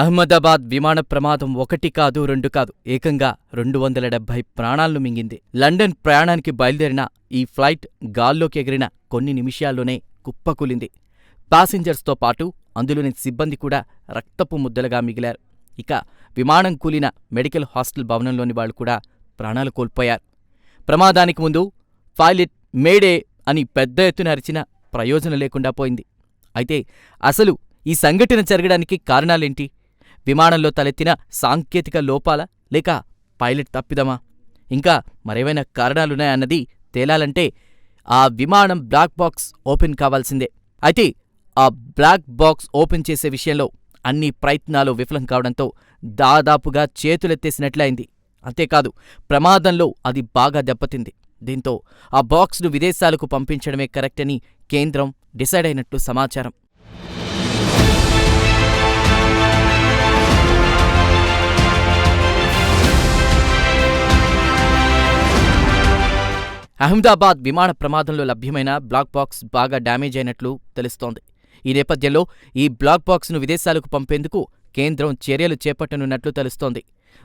అహ్మదాబాద్ విమాన ప్రమాదం ఒకటి కాదు రెండు కాదు ఏకంగా రెండు వందల డెబ్బై ప్రాణాలను మింగింది. లండన్ ప్రయాణానికి బయలుదేరిన ఈ ఫ్లైట్ గాల్లోకి ఎగిరిన కొన్ని నిమిషాల్లోనే కుప్పకూలింది. ప్యాసింజర్స్తో పాటు అందులోని సిబ్బంది కూడా రక్తపు ముద్దలుగా మిగిలారు. ఇక విమానం కూలిన మెడికల్ హాస్టల్ భవనంలోని వాళ్ళు కూడా ప్రాణాలు కోల్పోయారు. ప్రమాదానికి ముందు పైలట్ మేడే అని పెద్ద ఎత్తున అరిచిన ప్రయోజనం లేకుండా పోయింది. అయితే అసలు ఈ సంఘటన జరగడానికి కారణాలేంటి? విమానంలో తలెత్తిన సాంకేతిక లోపాలా? లేక పైలట్ తప్పిదమా? ఇంకా మరేవైనా కారణాలున్నాయన్నది తేలాలంటే ఆ విమానం బ్లాక్ బాక్స్ ఓపెన్ కావాల్సిందే. అయితే ఆ బ్లాక్ బాక్స్ ఓపెన్ చేసే విషయంలో అన్ని ప్రయత్నాలు విఫలం కావడంతో దాదాపుగా చేతులెత్తేసినట్లయింది. అంతేకాదు ప్రమాదంలో అది బాగా దెబ్బతింది. దీంతో ఆ బాక్స్ను విదేశాలకు పంపించడమే కరెక్ట్ అని కేంద్రం డిసైడ్ అయినట్లు సమాచారం. అహ్మదాబాద్ విమాన ప్రమాదంలో లభ్యమైన బ్లాక్ బాక్స్ బాగా డ్యామేజ్ అయినట్లు తెలుస్తోంది. ఈ నేపథ్యంలో ఈ బ్లాక్ బాక్స్ను విదేశాలకు పంపేందుకు కేంద్రం చర్యలు చేపట్టనున్నట్లు తెలుస్తోంది.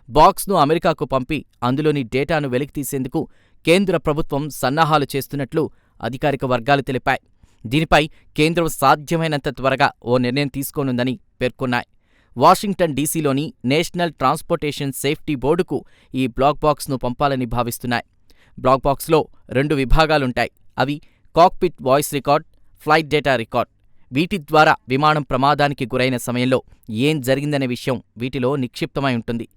బాక్స్ను అమెరికాకు పంపి అందులోని డేటాను వెలికితీసేందుకు కేంద్ర ప్రభుత్వం సన్నాహాలు చేస్తున్నట్లు అధికారిక వర్గాలు తెలిపాయి. దీనిపై కేంద్రం సాధ్యమైనంత త్వరగా ఓ నిర్ణయం తీసుకోనుందని పేర్కొన్నాయి. వాషింగ్టన్ డీసీలోని నేషనల్ ట్రాన్స్పోర్టేషన్ సేఫ్టీ బోర్డుకు ఈ బ్లాక్ బాక్స్ను పంపాలని భావిస్తున్నాయి. బ్లాక్ బాక్స్లో రెండు విభాగాలుంటాయి. అవి cockpit voice record flight data record. వీటి ద్వారా విమానం ప్రమాదానికి గురైన సమయంలో ఏం జరిగిందనే విషయం వీటిలో నిక్షిప్తమై ఉంటుంది.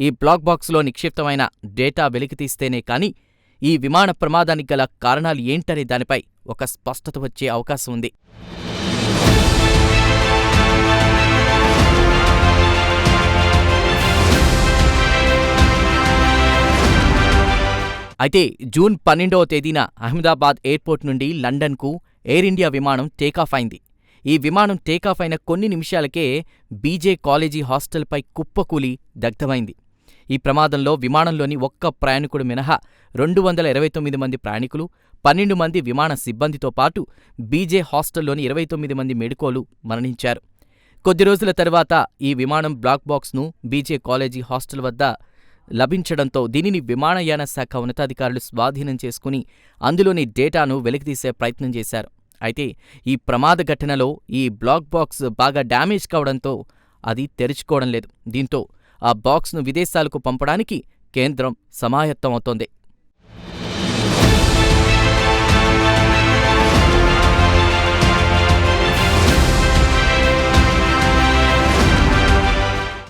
ఈ బ్లాక్ బాక్స్లో నిక్షిప్తమైన డేటా వెలికితీస్తేనే కానీ ఈ విమాన ప్రమాదానికి గల కారణాలు ఏంటనే దానిపై ఒక స్పష్టత వచ్చే అవకాశం ఉంది. అయితే జూన్ పన్నెండవ తేదీన అహ్మదాబాద్ ఎయిర్పోర్ట్ నుండి లండన్కు ఎయిర్ ఇండియా విమానం టేకాఫ్ అయింది. ఈ విమానం టేకాఫ్ అయిన కొన్ని నిమిషాలకే బీజే కాలేజీ హాస్టల్పై కుప్పకూలి దగ్ధమైంది. ఈ ప్రమాదంలో విమానంలోని ఒక్క ప్రయాణికుడు మినహా రెండు వందల ఇరవై తొమ్మిది మంది ప్రయాణికులు పన్నెండు మంది విమాన సిబ్బందితో పాటు బీజే హాస్టల్లోని ఇరవై తొమ్మిది మంది మెడుకోలు మరణించారు. కొద్ది రోజుల తర్వాత ఈ విమానం బ్లాక్ బాక్స్ను బీజే కాలేజీ హాస్టల్ వద్ద లభించడంతో దీనిని విమానయాన శాఖ ఉన్నతాధికారులు స్వాధీనం చేసుకుని అందులోని డేటాను వెలికితీసే ప్రయత్నం చేశారు. అయితే ఈ ప్రమాద ఘటనలో ఈ బ్లాక్ బాక్స్ బాగా డ్యామేజ్ కావడంతో అది తెరుచుకోవడం లేదు. దీంతో ఆ బాక్స్ను విదేశాలకు పంపడానికి కేంద్రం సమాయత్తమవుతోంది.